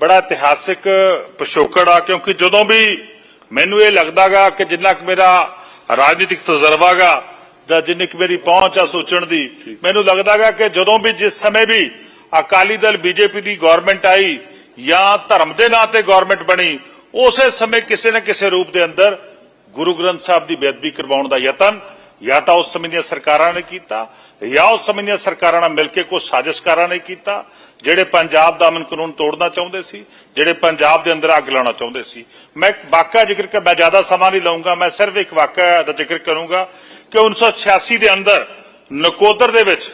ਬੜਾ ਇਤਿਹਾਸਿਕ ਪਿਛੋਕੜ ਆ ਕਿਉਂਕਿ ਜਦੋਂ ਵੀ ਮੈਨੂੰ ਇਹ ਲੱਗਦਾਗਾ ਕਿ ਜਿੰਨਾ ਕੁ ਮੇਰਾ ਰਾਜਨੀਤਿਕ ਤਜਰਬਾਗਾ ਜਾਂ ਜਿੰਨੀ ਕੁ ਮੇਰੀ ਪਹੁੰਚ ਆ ਸੋਚਣ ਦੀ ਮੈਨੂੰ ਲੱਗਦਾਗਾ ਕਿ ਜਦੋਂ ਵੀ ਜਿਸ ਸਮੇਂ ਵੀ ਅਕਾਲੀ ਦਲ ਬੀਜੇਪੀ ਦੀ ਗਵਰਨਮੈਂਟ ਆਈ ਜਾਂ ਧਰਮ ਦੇ ਨਾਂ ਤੇ ਗਵਰਨਮੈਂਟ ਬਣੀ ਉਸੇ ਸਮੇਂ ਕਿਸੇ ਨਾ ਕਿਸੇ ਰੂਪ ਦੇ ਅੰਦਰ ਗੁਰੂ ਗ੍ਰੰਥ ਸਾਹਿਬ ਦੀ ਬੇਅਦਬੀ ਕਰਵਾਉਣ ਦਾ ਯਤਨ ਜਾਂ ਤਾਂ ਉਸ ਸਮੇਂ ਦੀਆਂ ਸਰਕਾਰਾਂ ਨੇ ਕੀਤਾ, ਜਾਂ ਉਸ ਸਮੇਂ ਦੀਆਂ ਸਰਕਾਰਾਂ ਨਾਲ ਮਿਲ ਕੇ ਕੁਝ ਸਾਜ਼ਿਸ਼ਕਾਰਾਂ ਨੇ ਕੀਤਾ, ਜਿਹੜੇ ਪੰਜਾਬ ਦਾ ਅਮਨ ਕਾਨੂੰਨ ਤੋੜਨਾ ਚਾਹੁੰਦੇ ਸੀ, ਜਿਹੜੇ ਪੰਜਾਬ ਦੇ ਅੰਦਰ ਅੱਗ ਲਾਉਣਾ ਚਾਹੁੰਦੇ ਸੀ। ਮੈਂ ਇੱਕ ਵਾਕਿਆ ਜ਼ਿਕਰ ਕਰ ਮੈਂ ਜ਼ਿਆਦਾ ਸਮਾਂ ਨਹੀਂ ਲਵਾਂਗਾ ਮੈਂ ਸਿਰਫ ਇੱਕ ਵਾਕਿਆ ਦਾ ਜ਼ਿਕਰ ਕਰੂੰਗਾ ਕਿ 1986 ਦੇ ਅੰਦਰ ਨਕੋਦਰ ਦੇ ਵਿੱਚ,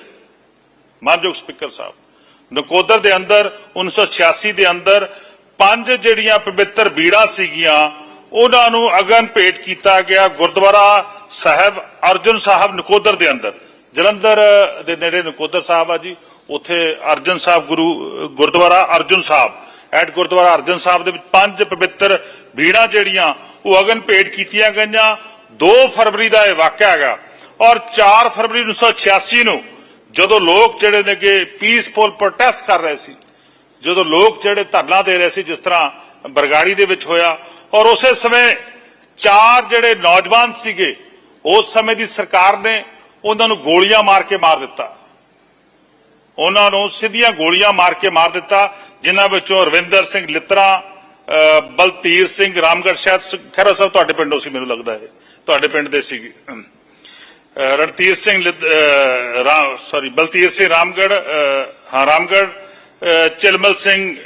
ਮਾਨਯੋਗ ਸਪੀਕਰ ਸਾਹਿਬ, ਨਕੋਦਰ ਦੇ ਅੰਦਰ 1986 ਦੇ ਅੰਦਰ ਪੰਜ ਜਿਹੜੀਆਂ ਪਵਿੱਤਰ ਬੀੜਾਂ ਸੀਗੀਆਂ ਉਹਨਾਂ ਨੂੰ ਅਗਨ ਭੇਟ ਕੀਤਾ ਗਿਆ ਗੁਰਦੁਆਰਾ ਸਾਹਿਬ ਅਰਜਨ ਸਾਹਿਬ ਨਕੋਦਰ ਦੇ ਅੰਦਰ। ਜਲੰਧਰ ਦੇ ਨੇੜੇ ਨਕੋਦਰ ਸਾਹਿਬ ਆ ਜੀ। ਉੱਥੇ ਅਰਜਨ ਸਾਹਿਬ ਗੁਰੂ, ਗੁਰਦੁਆਰਾ ਅਰਜਨ ਸਾਹਿਬ। ਐਟ ਗੁਰਦੁਆਰਾ ਅਰਜਨ ਸਾਹਿਬ ਦੇ ਵਿੱਚ ਪੰਜ ਪਵਿੱਤਰ ਬੀੜਾਂ ਜਿਹੜੀਆਂ, ਉਹ ਅਗਨ ਭੇਟ ਕੀਤੀਆਂ ਗਈਆਂ। 2 ਫਰਵਰੀ ਦਾ ਇਹ ਵਾਕਿਆ ਹੈਗਾ। ਔਰ 4 ਫਰਵਰੀ 1986 ਨੂੰ ਜਦੋਂ ਲੋਕ ਜਿਹੜੇ ਨੇਗੇ ਪੀਸਫੁਲ ਪ੍ਰੋਟੈਸਟ ਕਰ ਰਹੇ ਸੀ, ਜਦੋਂ ਲੋਕ ਜਿਹੜੇ ਧਰਨਾ ਦੇ ਰਹੇ ਸੀ, ਜਿਸ ਤਰ੍ਹਾਂ ਬਰਗਾੜੀ ਦੇ ਵਿੱਚ ਹੋਇਆ ਔਰ ਉਸੇ ਸਮੇਂ ਚਾਰ ਜਿਹੜੇ ਨੌਜਵਾਨ ਸੀਗੇ ਉਸ ਸਮੇਂ ਦੀ ਸਰਕਾਰ ਨੇ ਉਹਨਾਂ ਨੂੰ ਗੋਲੀਆਂ ਮਾਰ ਕੇ ਮਾਰ ਦਿੱਤਾ। ਉਹਨਾਂ ਨੂੰ ਸਿੱਧੀਆਂ ਗੋਲੀਆਂ ਮਾਰ ਕੇ ਮਾਰ ਦਿੱਤਾ ਜਿਨ੍ਹਾਂ ਵਿੱਚੋਂ ਰਵਿੰਦਰ ਸਿੰਘ ਲਿੱਤਰਾ ਬਲਤੀਰ ਸਿੰਘ ਰਾਮਗੜ ਸ਼ਾਇਦ ਸ- ਖਹਿਰਾ ਸਾਹਿਬ ਤੁਹਾਡੇ ਪਿੰਡੋਂ ਸੀ ਮੈਨੂੰ ਲੱਗਦਾ ਹੈ ਤੁਹਾਡੇ ਪਿੰਡ ਦੇ ਸੀਗੇ। ਅਹ, ਰਣਧੀਰ ਸਿੰਘ ਸੌਰੀ ਬਲਤੀਰ ਸਿੰਘ ਰਾਮਗੜ ਹਾਂ ਰਾਮਗੜ ਅਹ, ਚਿਲਮਲ ਸਿੰਘ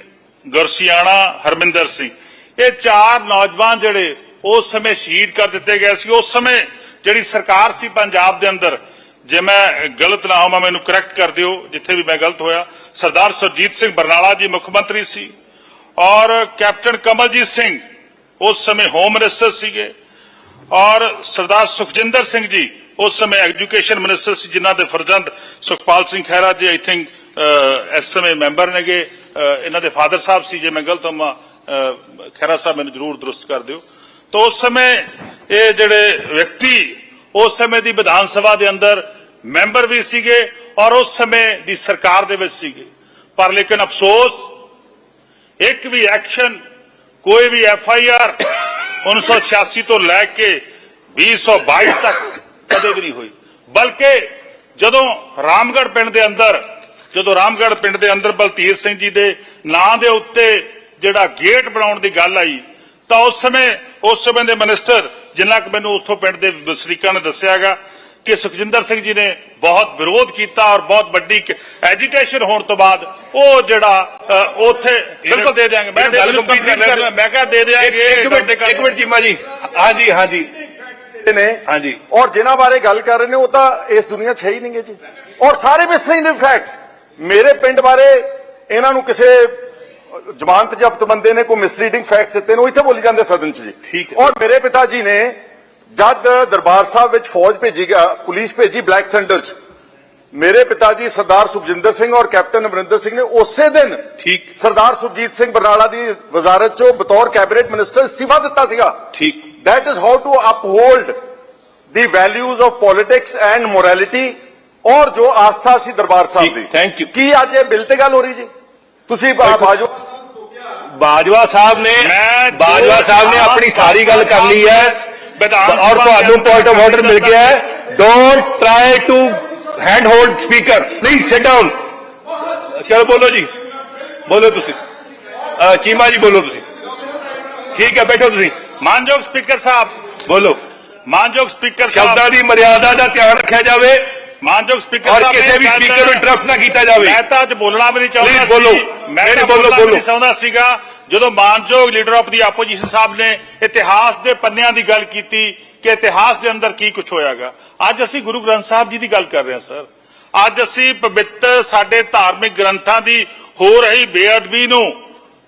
ਗੁਰਸਿਆਣਾ ਹਰਮਿੰਦਰ ਸਿੰਘ। ਇਹ ਚਾਰ ਨੌਜਵਾਨ ਜਿਹੜੇ ਉਸ ਸਮੇਂ ਸ਼ਹੀਦ ਕਰ ਦਿੱਤੇ ਗਏ ਸੀ। ਉਸ ਸਮੇਂ ਜਿਹੜੀ ਸਰਕਾਰ ਸੀ ਪੰਜਾਬ ਦੇ ਅੰਦਰ, ਜੇ ਮੈਂ ਗਲਤ ਨਾ ਹੋਵਾਂ, ਮੈਨੂੰ ਕਰੈਕਟ ਕਰ ਦਿਓ, ਜਿੱਥੇ ਵੀ ਮੈਂ ਗਲਤ ਹੋਇਆ। ਸਰਦਾਰ ਸੁਰਜੀਤ ਸਿੰਘ ਬਰਨਾਲਾ ਜੀ ਮੁੱਖ ਮੰਤਰੀ ਸੀ ਔਰ ਕੈਪਟਨ ਕਮਲਜੀਤ ਸਿੰਘ ਉਸ ਸਮੇਂ ਹੋਮ ਮਿਨਿਸਟਰ ਸੀਗੇ ਔਰ ਸਰਦਾਰ ਸੁਖਜਿੰਦਰ ਸਿੰਘ ਜੀ ਉਸ ਸਮੇਂ ਐਜੂਕੇਸ਼ਨ ਮਿਨਿਸਟਰ ਸੀ, ਜਿਨ੍ਹਾਂ ਦੇ ਫਰਜ਼ੰਦ ਸੁਖਪਾਲ ਸਿੰਘ ਖਹਿਰਾ ਜੀ ਆਈ ਥਿੰਕ ਇਸ ਸਮੇਂ ਮੈਂਬਰ ਨੇਗੇ। ਅਹ, ਇਹਨਾਂ ਦੇ ਫਾਦਰ ਸਾਹਿਬ ਸੀ ਜੇ ਮੈਂ ਗਲਤ ਹਾਂ ਅਹ, ਖਹਿਰਾ ਸਾਹਿਬ ਮੈਨੂੰ ਜ਼ਰੂਰ ਦਰੁਸਤ ਕਰ ਦਿਓ। ਤਾਂ ਉਸ ਸਮੇਂ ਇਹ ਜਿਹੜੇ ਵਿਅਕਤੀ ਉਸ ਸਮੇਂ ਦੀ ਵਿਧਾਨ ਸਭਾ ਦੇ ਅੰਦਰ ਮੈਂਬਰ ਵੀ ਸੀਗੇ ਔਰ ਉਸ ਸਮੇਂ ਦੀ ਸਰਕਾਰ ਦੇ ਵਿੱਚ ਸੀਗੇ। ਪਰ ਲੇਕਿਨ ਅਫਸੋਸ ਇੱਕ ਵੀ ਐਕਸ਼ਨ ਕੋਈ ਵੀ ਐਫ ਆਈ ਆਰ 1986 ਤੋਂ ਲੈ ਕੇ 2022 ਤੱਕ ਕਦੇ ਵੀ ਨਹੀਂ ਹੋਈ। ਬਲਕਿ ਜਦੋਂ ਰਾਮਗੜ ਪਿੰਡ ਦੇ ਅੰਦਰ ਜਦੋਂ ਰਾਮਗੜ੍ਹ ਪਿੰਡ ਦੇ ਅੰਦਰ ਬਲਤੀਰ ਸਿੰਘ ਜੀ ਦੇ ਨਾਂ ਦੇ ਉੱਤੇ ਜਿਹੜਾ ਗੇਟ ਬਣਾਉਣ ਦੀ ਗੱਲ ਆਈ ਤਾਂ ਉਸ ਸਮੇਂ ਉਸ ਸਮੇਂ ਦੇ ਮਿਨਿਸਟਰ ਜਿੰਨਾ ਕਿ ਮੈਨੂੰ ਉਸਥੋਂ ਪਿੰਡ ਦੇ ਵਸਨੀਕਾਂ ਨੇ ਦੱਸਿਆਗਾ ਕਿ ਸੁਖਜਿੰਦਰ ਸਿੰਘ ਜੀ ਨੇ ਬਹੁਤ ਵਿਰੋਧ ਕੀਤਾ ਔਰ ਬਹੁਤ ਵੱਡੀ ਐਜੀਟੇਸ਼ਨ ਹੋਣ ਤੋਂ ਬਾਅਦ ਉਹ ਜਿਹੜਾ ਉੱਥੇ ਬਿਲਕੁਲ ਦੇ ਦਿਆਂਗੇ। ਮੈਂ ਗੱਲ ਕੰਪਲੀਟ ਕਰ ਕਰਨਾ ਮੈਂ ਕਿਹਾ ਦੇ ਦਿਆਂਗੇ ਇੱਕ ਮਿੰਟ ਇੱਕ ਮਿੰਟ ਚੀਮਾ ਜੀ। ਹਾਂਜੀ ਹਾਂਜੀ। ਨੇ ਹਾਂਜੀ। ਔਰ ਜਿਨ੍ਹਾਂ ਬਾਰੇ ਗੱਲ ਕਰ ਰਹੇ ਨੇ ਉਹ ਤਾਂ ਇਸ ਦੁਨੀਆ 'ਚ ਹੈ ਹੀ ਨਹੀਂਗੇ ਜੀ। ਔਰ ਸਾਰੇ ਮਿਸਲਿੰਗ ਫੈਕਟਸ ਮੇਰੇ ਪਿੰਡ ਬਾਰੇ ਇਹਨਾਂ ਨੂੰ ਕਿਸੇ ਜ਼ਮਾਨਤ ਜ਼ਬਤ ਬੰਦੇ ਨੇ ਕੋਈ ਮਿਸਲੀਡਿੰਗ ਫੈਕਟਸ ਦਿੱਤੇ ਨੇ ਉਹ ਇੱਥੇ ਬੋਲੀ ਜਾਂਦੇ ਸਦਨ 'ਚ ਜੀ। ਔਰ ਮੇਰੇ ਪਿਤਾ ਜੀ ਨੇ ਜਦ ਦਰਬਾਰ ਸਾਹਿਬ ਵਿੱਚ ਫੌਜ ਭੇਜੀ ਗਿਆ ਪੁਲਿਸ ਭੇਜੀ ਬਲੈਕ ਥੰਡਰ 'ਚ ਮੇਰੇ ਪਿਤਾ ਜੀ ਸਰਦਾਰ ਸੁਖਜਿੰਦਰ ਸਿੰਘ ਔਰ ਕੈਪਟਨ ਅਮਰਿੰਦਰ ਸਿੰਘ ਨੇ ਉਸੇ ਦਿਨ ਠੀਕ। ਸਰਦਾਰ ਸੁਰਜੀਤ ਸਿੰਘ ਬਰਨਾਲਾ ਦੀ ਵਜ਼ਾਰਤ 'ਚੋਂ ਬਤੌਰ ਕੈਬਨਿਟ ਮਿਨਿਸਟਰ ਇਸਤੀਫਾ ਦਿੱਤਾ ਸੀਗਾ। ਠੀਕ। That is how to uphold the values of politics and morality ਔਰ ਜੋ ਆਸਥਾ ਸੀ ਦਰਬਾਰ ਸਾਹਿਬ ਦੀ। thank you. ਕੀ ਅੱਜ ਇਹ ਬਿੱਲ ਤੇ ਗੱਲ ਹੋ ਰਹੀ ਜੀ? ਤੁਸੀਂ ਬਾ- ਬਾਜੋ ਬਾਜਵਾ ਸਾਹਿਬ ਨੇ ਬਾਜਵਾ ਸਾਹਿਬ ਨੇ ਆਪਣੀ ਸਾਰੀ ਗੱਲ ਕਰ ਲਈ ਹੈ। ਔਰ ਤੁਹਾਨੂੰ ਪੁਆਇੰਟ ਆਫ ਆਰਡਰ ਮਿਲ ਗਿਆ ਹੈ। Don't try to hand hold speaker please sit down ਚਲੋ ਬੋਲੋ ਜੀ। ਬੋਲੋ ਤੁਸੀਂ। ਚੀਮਾ ਜੀ ਬੋਲੋ ਤੁਸੀਂ। ਠੀਕ ਹੈ ਬੈਠੋ ਤੁਸੀਂ। ਮਾਨਯੋਗ ਸਪੀਕਰ ਸਾਹਿਬ। ਬੋਲੋ। ਮਾਨਯੋਗ ਸਪੀਕਰ ਸ਼ਬਦਾਂ ਸਾਹਿਬ। ਦੀ ਮਰਿਆਦਾ ਦਾ ਧਿਆਨ ਰੱਖਿਆ ਜਾਵੇ। ਮਾਨਯੋਗ ਸਪੀਕਰ ਔਰ ਸਾਹਿਬ ਕਿਸੇ ਵੀ ਸਪੀਕਰ ਨੂੰ ਇੰਟਰਪਟ ਨਾ ਕੀਤਾ ਜਾਵੇ। ਮੈਂ ਤਾਂ ਅੱਜ ਬੋਲਣਾ ਵੀ ਨਹੀਂ ਚਾਹੁੰਦਾ ਬੋਲੋ। ਮੈਂ ਤਾਂ ਬੋਲੋ, ਬੋਲਣਾ ਵੀ। ਨਹੀਂ ਚਾਹੁੰਦਾ ਸੀਗਾ। ਜਦੋਂ ਮਾਨਯੋਗ ਲੀਡਰ ਆਫ ਦੀ ਆਪੋਜੀਸ਼ਨ ਸਾਹਿਬ ਨੇ ਇਤਿਹਾਸ ਦੇ ਪੰਨਿਆਂ ਦੀ ਗੱਲ ਕੀਤੀ ਕਿ ਇਤਿਹਾਸ ਦੇ ਅੰਦਰ ਕੀ ਕੁਝ ਹੋਇਆਗਾ। ਅੱਜ ਅਸੀਂ ਗੁਰੂ ਗ੍ਰੰਥ ਸਾਹਿਬ ਜੀ ਦੀ ਗੱਲ ਕਰ ਰਹੇ ਹਾਂ ਸਰ। ਅੱਜ ਅਸੀਂ ਪਵਿੱਤਰ ਸਾਡੇ ਧਾਰਮਿਕ ਗ੍ਰੰਥਾਂ ਦੀ ਹੋ ਰਹੀ ਬੇਅਦਬੀ ਨੂੰ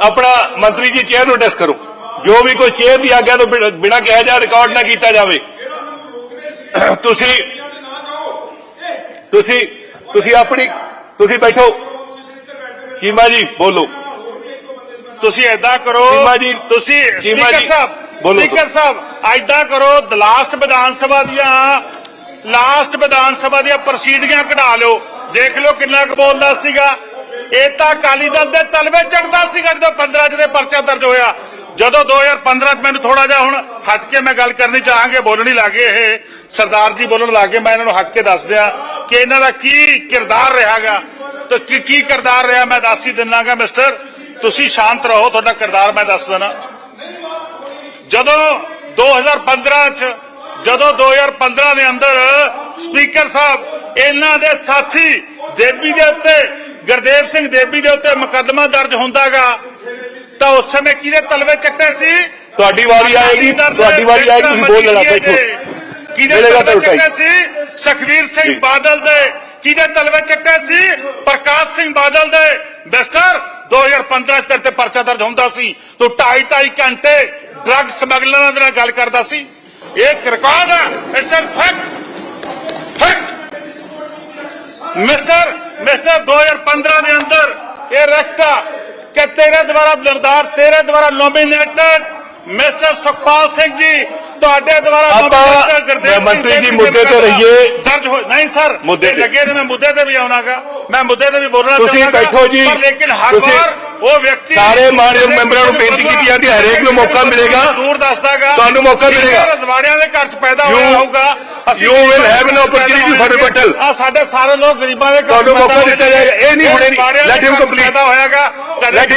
ਆਪਣਾ ਮੰਤਰੀ ਜੀ ਚੇਅਰ ਨੂੰ ਡਿਸ ਕਰੋ। ਜੋ ਵੀ ਕੋਈ ਚੇਅਰ ਦੀ ਆਗਿਆ ਤੋਂ ਬਿਨ- ਕਿਹਾ ਜਾ ਰਿਕਾਰਡ ਨਾ ਕੀਤਾ ਜਾਵੇ। ਤੁਸੀਂ ਤੁਸੀਂ ਤੁਸੀਂ ਆਪਣੀ ਤੁਸੀਂ ਬੈਠੋ। ਚੀਮਾ ਜੀ ਬੋਲੋ। ਤੁਸੀਂ ਐਦਾਂ ਕਰੋ ਚੀਮਾ ਜੀ, ਤੁਸੀਂ ਸਪੀਕਰ ਸਾਹਿਬ ਬੋਲੋ ਸਪੀਕਰ ਸਾਹਿਬ ਐਦਾਂ ਕਰੋ ਲਾਸਟ ਵਿਧਾਨ ਸਭਾ ਦੀਆਂ ਲਾਸਟ ਵਿਧਾਨ ਸਭਾ ਦੀਆਂ ਪ੍ਰਸੀਡੀਆਂ ਕਢਾ ਲਓ। ਦੇਖ ਲਓ ਕਿੰਨਾ ਕੁ ਬੋਲਦਾ ਸੀਗਾ। ਇਹ ਤਾਂ ਅਕਾਲੀ ਦਲ ਦੇ ਤਲਵੇ ਚੜਦਾ ਸੀਗਾ ਜਦੋਂ 15 ਚ ਦੇ ਪਰਚਾ ਦਰਜ ਹੋਇਆ। ਜਦੋਂ 2015 ਚ ਮੈਨੂੰ ਥੋੜਾ ਜਿਹਾ ਹੁਣ ਹਟ ਕੇ ਮੈਂ ਗੱਲ ਕਰਨੀ ਚਾਹਾਂਗੇ, ਬੋਲਣੀ ਲੱਗੇ ਇਹ। ਸਰਦਾਰ ਜੀ ਬੋਲਣ ਲੱਗੇ ਮੈਂ ਇਹਨਾਂ ਨੂੰ ਹਟ ਕੇ ਦੱਸ ਦਿਆਂ ਕਿ ਇਹਨਾਂ ਦਾ ਕੀ ਕਿਰਦਾਰ ਰਿਹਾਗਾ। ਤੇ ਕੀ ਕੀ ਕਿਰਦਾਰ ਰਿਹਾ ਮੈਂ ਦੱਸ ਹੀ ਦਿੰਨਾਗਾ, ਮਿਸਟਰ। ਤੁਸੀਂ ਸ਼ਾਂਤ ਰਹੋ, ਤੁਹਾਡਾ ਕਿਰਦਾਰ ਮੈਂ ਦੱਸ ਦੇਣਾ ਜਦੋਂ 2015 ਚ, ਜਦੋਂ 2015 ਦੇ ਅੰਦਰ ਸਪੀਕਰ ਸਾਹਿਬ, ਇਹਨਾਂ ਦੇ ਸਾਥੀ ਦੇਵੀ ਦੇ ਉੱਤੇ ਗੁਰਦੇਵ ਸਿੰਘ ਦੇਬੀ ਦੇ ਉੱਤੇ ਮੁਕੱਦਮਾ ਦਰਜ ਹੁੰਦਾਗਾ ਤਾਂ ਉਸ ਸਮੇਂ ਕਿਹਦੇ ਤਲਵੇ ਚੱਟੇ ਸੀ? ਤੁਹਾਡੀ ਵਾਰੀ ਆਏਗੀ ਤੁਹਾਡੀ ਵਾਰੀ ਆਏਗੀ ਤੁਸੀਂ ਬੋਲ ਲੈਣਾ ਬੈਠੋ। ਕਿਹਦੇ ਤਲਵੇ ਚੱਟੇ ਸੀ? ਸੁਖਵੀਰ ਸਿੰਘ। ਬਾਦਲ ਦੇ। ਕਿਹਦੇ ਤਲਵੇ ਚੱਟੇ ਸੀ? ਪ੍ਰਕਾਸ਼ ਸਿੰਘ ਬਾਦਲ ਦੇ। ਮਿਸਟਰ 2015 ਚ ਤੇ ਪਰਚਾ ਦਰਜ ਹੁੰਦਾ ਸੀ। ਤੂੰ ਢਾਈ ਢਾਈ ਘੰਟੇ ਡਰੱਗ ਸਮਗਲਰਾਂ ਦੇ ਨਾਲ ਗੱਲ ਕਰਦਾ ਸੀ। ਇਹ ਰਿਕਾਰਡ ਹੈ। It's a fact fact mister mister 2015 ਦੇ ਅੰਦਰ ਇਹ ਰਖਤਾ ਕਿ ਤੇਰੇ ਦੁਆਰਾ ਲੜਦਾਰ ਤੇਰੇ ਦੁਆਰਾ ਨੋਮੀਨੇਟਡ ਮਿਸਟਰ ਸੁਖਪਾਲ ਸਿੰਘ ਜੀ ਤੁਹਾਡੇ ਦੁਆਰਾ nominated ਗੁਰਦੇਵ ਮੰਤਰੀ ਜੀ ਮੁੱਦੇ ਤੇ ਰਹੀਏ। ਦਰਜ ਹੋ ਨਹੀਂ ਸਰ ਮੁੱਦੇ ਤੇ। ਲੱਗੇ ਨੇ ਮੈਂ ਮੁੱਦੇ ਤੇ ਵੀ ਆਉਣਾਗਾ ਮੈਂ ਮੁੱਦੇ ਤੇ ਵੀ ਬੋਲਣਾ ਤੁਸੀਂ ਚਾਹਾਂਗਾ। ਬੈਠੋ ਜੀ। ਪਰ ਲੇਕਿਨ ਹਰ ਤੁਸੀਂ ਵਾਰ ਉਹ ਵਿਅਕਤੀ ਸਾਰੇ ਮਾਨਯੋਗ ਮੈਂਬਰਾਂ ਨੂੰ ਬੇਨਤੀ ਕੀਤੀ ਜਾਂਦੀ ਹੈ, ਹਰੇਕ ਨੂੰ ਮੌਕਾ ਮਿਲੇਗਾ। ਦੂਰ ਦੱਸਦਾਗਾ ਤੁਹਾਨੂੰ ਮੌਕਾ ਮਿਲੇਗਾ। ਰਜਵਾੜਿਆਂ ਦੇ ਘਰ ਚ ਪੈਦਾ ਹੋਇਆ ਹੋਊਗਾ you will have an opportunity for rebuttal. ਆ ਸਾਡੇ ਸਾਰੇ ਲੋਕ ਗਰੀਬਾਂ ਦੇ ਘਰ ਤੁਹਾਨੂੰ ਮੌਕਾ ਦਿੱਤਾ ਜਾਏਗਾ। ਇਹ ਨਹੀਂ ਹੁਣੇ ਘਰ ਚ complete. ਪੈਦਾ ਹੋਇਆਗਾ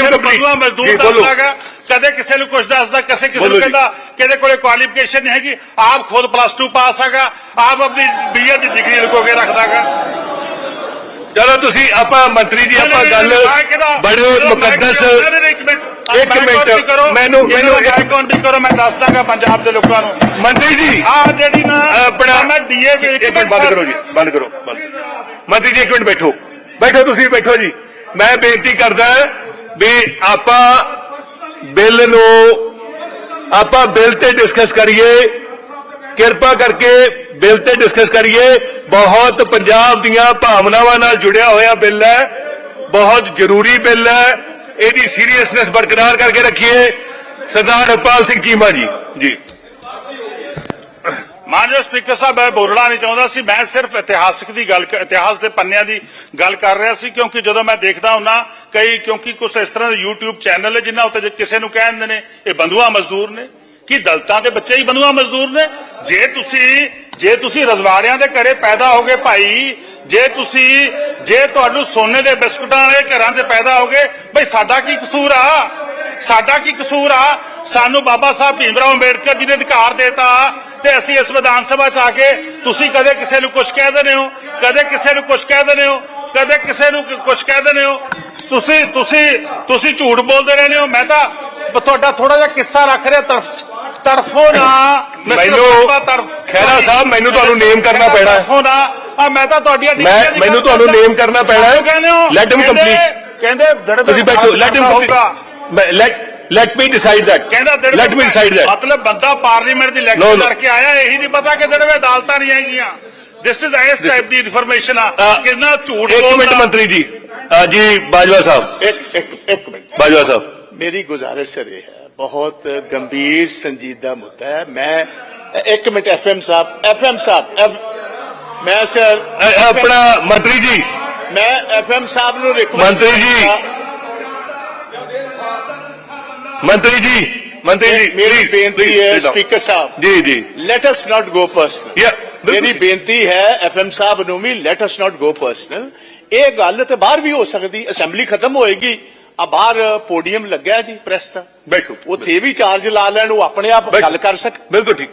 ਨੂੰ complete. ਬਦੂਆ ਮਜ਼ਦੂਰ। ਦੱਸਦਾਗਾ ਕਦੇ ਕਿਸੇ ਨੂੰ ਕੁਝ ਦੱਸਦਾ ਕਿਸੇ ਕਿਸੇ ਨੂੰ। ਕਹਿੰਦਾ ਕਿਹਦੇ ਕੋਲੇ ਕੁਆਲੀਫਿਕੇਸ਼ਨ ਨਹੀਂ ਹੈਗੀ ਆਪ ਖੁਦ ਪਲੱਸ 2 ਪਾਸ ਹੈਗਾ ਆਪ ਆਪਣੀ ਬੀਏ ਦੀ ਡਿਗਰੀ ਲੁਕੋ ਕੇ ਰੱਖਦਾਗਾ ਚਲੋ ਤੁਸੀਂ ਆਪਾਂ ਮੰਤਰੀ ਜੀ ਆਪਾਂ ਗੱਲ ਬੜੇ ਮੁਕੱਦਸ ਇੱਕ ਮਿੰਟ ਮੈਨੂੰ- ਮੈਨੂੰ ਇੱਕ- ਇੱਕ ਵੀ ਕਰੋ ਮੈਂ ਦੱਸ ਦਾਂਗਾ ਪੰਜਾਬ ਦੇ ਲੋਕਾਂ ਨੂੰ। ਮੰਤਰੀ ਜੀ ਆ ਜਿਹੜੀ ਨਾ ਆਪਣਾ ਮੈਂ ਡੀਏ ਇੱਕ ਮਿੰਟ ਬੰਦ ਕਰੋ ਜੀ ਬੰਦ ਕਰੋ ਮੰਤਰੀ ਜੀ ਇੱਕ ਮਿੰਟ ਬੈਠੋ। ਬੈਠੋ ਤੁਸੀਂ ਬੈਠੋ ਜੀ। ਮੈਂ ਬੇਨਤੀ ਕਰਦਾ ਵੀ ਆਪਾਂ ਬਿੱਲ ਨੂੰ ਆਪਾਂ ਬਿੱਲ ਤੇ ਡਿਸਕਸ ਕਰੀਏ। ਕਿਰਪਾ ਕਰਕੇ ਬਿੱਲ ਤੇ ਡਿਸਕਸ ਕਰੀਏ। ਬਹੁਤ ਪੰਜਾਬ ਦੀਆਂ ਭਾਵਨਾਵਾਂ ਨਾਲ ਜੁੜਿਆ ਹੋਇਆ ਬਿੱਲ ਹੈ। ਬਹੁਤ ਜ਼ਰੂਰੀ ਬਿੱਲ ਹੈ। ਇਹਦੀ ਸੀਰੀਅਸਨੈਸ ਬਰਕਰਾਰ ਕਰਕੇ ਰੱਖੀਏ। ਸਰਦਾਰ ਹਰਪਾਲ ਸਿੰਘ ਚੀਮਾ ਜੀ ਜੀ। ਮਾਨਯੋਗ ਸਪੀਕਰ ਸਾਹਿਬ, ਮੈਂ ਬੋਲਣਾ ਨਹੀਂ ਚਾਹੁੰਦਾ ਸੀ। ਮੈਂ ਸਿਰਫ ਇਤਿਹਾਸਕ ਦੀ ਗੱਲ ਇਤਿਹਾਸ ਦੇ ਪੰਨਿਆਂ ਦੀ ਗੱਲ ਕਰ ਰਿਹਾ ਸੀ, ਕਿਉਂਕਿ ਜਦੋਂ ਮੈਂ ਦੇਖਦਾ ਹੁੰਨਾ, ਕਈ, ਕਿਉਂਕਿ ਕੁਝ ਇਸ ਤਰ੍ਹਾਂ ਦੇ YouTube ਚੈਨਲ ਹੈ ਜਿਨ੍ਹਾਂ ਉੱਤੇ ਕਿਸੇ ਨੂੰ ਕਹਿ ਦਿੰਦੇ ਨੇ, ਇਹ ਬੰਧੂਆ ਮਜ਼ਦੂਰ ਨੇ। ਕਿ ਦਲਤਾਂ ਦੇ ਬੱਚੇ ਹੀ ਬੰਧੂਆ ਮਜ਼ਦੂਰ ਨੇ? ਜੇ ਤੁਸੀਂ ਜੇ ਤੁਸੀਂ ਰਜਵਾੜਿਆਂ ਦੇ ਘਰੇ ਪੈਦਾ ਹੋਗੇ ਭਾਈ, ਜੇ ਤੁਸੀਂ, ਜੇ ਤੁਹਾਨੂੰ ਸੋਨੇ ਦੇ ਬਿਸਕੁਟਾਂ ਵਾਲੇ ਘਰਾਂ 'ਚ ਪੈਦਾ ਹੋਗੇ ਬਈ ਸਾਡਾ ਕੀ ਕਸੂਰ ਆ? ਸਾਡਾ ਕੀ ਕਸੂਰ ਆ? ਸਾਨੂੰ ਬਾਬਾ ਸਾਹਿਬ ਭੀਮਰਾਓ ਅੰਬੇਡਕਰ ਜੀ ਨੇ ਅਧਿਕਾਰ ਦਿੱਤਾ ਤੇ ਅਸੀਂ ਇਸ ਵਿਧਾਨ ਸਭਾ ਚ ਆ ਕੇ ਤੁਸੀਂ ਕਦੇ ਕਿਸੇ ਨੂੰ ਕੁਝ ਕਹਿ ਦਿੰਦੇ ਹੋ? ਕਦੇ ਕਿਸੇ ਨੂੰ ਕੁਝ ਕਹਿ ਦਿੰਦੇ ਹੋ? ਕਦੇ ਕਿਸੇ ਨੂੰ ਕੁਝ ਕਹਿ ਦਿੰਦੇ ਹੋ? ਤੁਸੀਂ ਤੁਸੀਂ ਤੁਸੀਂ ਝੂਠ ਬੋਲਦੇ ਰਹਿੰਦੇ ਹੋ? ਮੈਂ ਤਾਂ, ਤੁਹਾਡਾ ਥੋੜਾ ਜਿਹਾ ਕਿੱਸਾ ਰੱਖ ਰਿਹਾ ਤਰਫ ਤਰਫੋਂ ਨਾ। ਮੈਨੂੰ ਖੈਰਾ ਸਾਹਿਬ ਮੈਨੂੰ ਤੁਹਾਨੂੰ ਨੇਮ ਕਰਨਾ ਪੈਣਾ ਤੜਫੋ ਨਾ। ਮੈਂ ਤਾਂ ਤੁਹਾਡੀ ਮੈਂ ਮੈਨੂੰ ਤੁਹਾਨੂੰ ਨੇਮ ਕਰਨਾ ਪੈਣਾ ਲੈਟ ਹਿਮ ਕੰਪਲੀਟ ਕਹਿੰਦੇ ਦੜਬ ਤੁਸੀਂ ਬੈਠੋ let him complete let let me decide that ਕਹਿੰਦਾ ਲੈਟ ਮੀ ਡਿਸਾਈਡ ਦੈਟ ਮਤਲਬ ਬੰਦਾ ਪਾਰਲੀਮੈਂਟ ਦੀ ਇਲੈਕਸ਼ਨ ਕਰਕੇ ਆਇਆ ਇਹੀ ਨਹੀਂ ਪਤਾ ਕਿ ਦੜਵੇ ਅਦਾਲਤਾਂ ਨਹੀਂ ਆਈਆਂ। ਦਿਸ ਇਜ਼ ਇਸ ਟਾਈਪ ਦੀ ਇਨਫੋਰਮੇਸ਼ਨ ਆ। ਕਿੰਨਾ ਝੂਠ ਇੱਕ ਮਿੰਟ ਮੰਤਰੀ ਜੀ। ਜੀ ਬਾਜਵਾ ਸਾਹਿਬ। ਇੱਕ ਇੱਕ ਮਿੰਟ। ਬਾਜਵਾ ਸਾਹਿਬ। ਮੇਰੀ ਗੁਜ਼ਾਰਿਸ਼ ਹੈ बहुत गंभीर संजीदा मुद्दा है मैं एक मिनट एफएम साहब एफएम साहब एफ, मैं सर ਅ, ਅ, ਆਪਣਾ ਮੰਤਰੀ ਜੀ मैं एफएम साहब ਨੂੰ ਰਿਕਵੈਸਟ ਮੰਤਰੀ ਜੀ। ਮੰਤਰੀ ਜੀ ਮੰਤਰੀ ਜੀ ਮੇਰੀ please, ਬੇਨਤੀ please, ਹੈ sit down. Speaker Sahib ji ਜੀ let us not go personal Yeah, ਬਿਲਕੁਲ ਮੇਰੀ ਜੀ। ਬੇਨਤੀ ਹੈ ਐਫਐਮ ਸਾਹਿਬ ਨੂੰ ਵੀ let us not go personal ਇਹ ਗੱਲ ਤੇ ਬਾਹਰ ਵੀ ਹੋ ਸਕਦੀ ਅਸੈਂਬਲੀ ਖਤਮ ਹੋਏਗੀ ਆ ਬਾਹਰ ਪੋਡੀਅਮ ਲੱਗਿਆ ਜੀ ਪ੍ਰੈਸ ਦਾ। ਬੈਠੋ ਉੱਥੇ ਵੀ ਚਾਰਜ ਲਾ ਲੈਣ ਉਹ ਆਪਣੇ ਆਪ। ਗੱਲ ਕਰ ਸਕ ਬਿਲਕੁਲ ਠੀਕ।